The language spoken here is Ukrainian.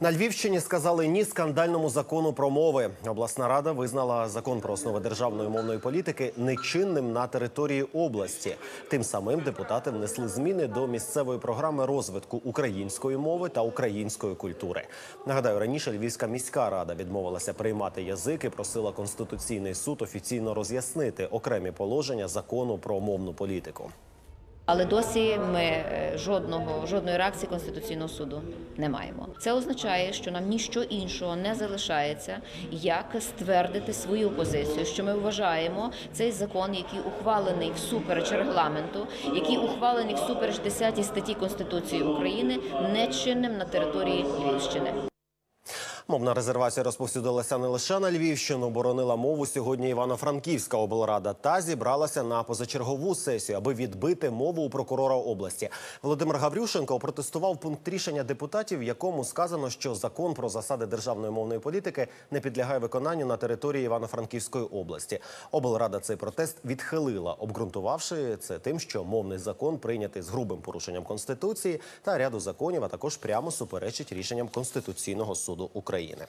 На Львівщині сказали ні скандальному закону про мови. Обласна рада визнала закон про основи державної мовної політики нечинним на території області. Тим самим депутати внесли зміни до місцевої програми розвитку української мови та української культури. Нагадаю, раніше Львівська міська рада відмовилася приймати язик і просила конституційний суд офіційно роз'яснити окремі положення закону про мовну політику. Але досі ми е, жодного жодної реакції конституційного суду не маємо. Це означає, що нам ніщо іншого не залишається, як ствердити свою позицію, що ми вважаємо цей закон, який ухвалений всупереч регламенту, який ухвалений всупереч 10 статті Конституції України, нечинним на території Львівщини. Мовна резервація розповсюдилася не лише на Львівщину, боронила мову сьогодні Івано-Франківська облрада та зібралася на позачергову сесію, аби відбити мову у прокурора області. Володимир Гаврюшенко опротестував пункт рішення депутатів, в якому сказано, що закон про засади державної мовної політики не підлягає виконанню на території Івано-Франківської області. Облрада цей протест відхилила, обґрунтувавши це тим, що мовний закон прийнятий з грубим порушенням конституції та ряду законів, а також прямо суперечить рішенням Конституційного суду України.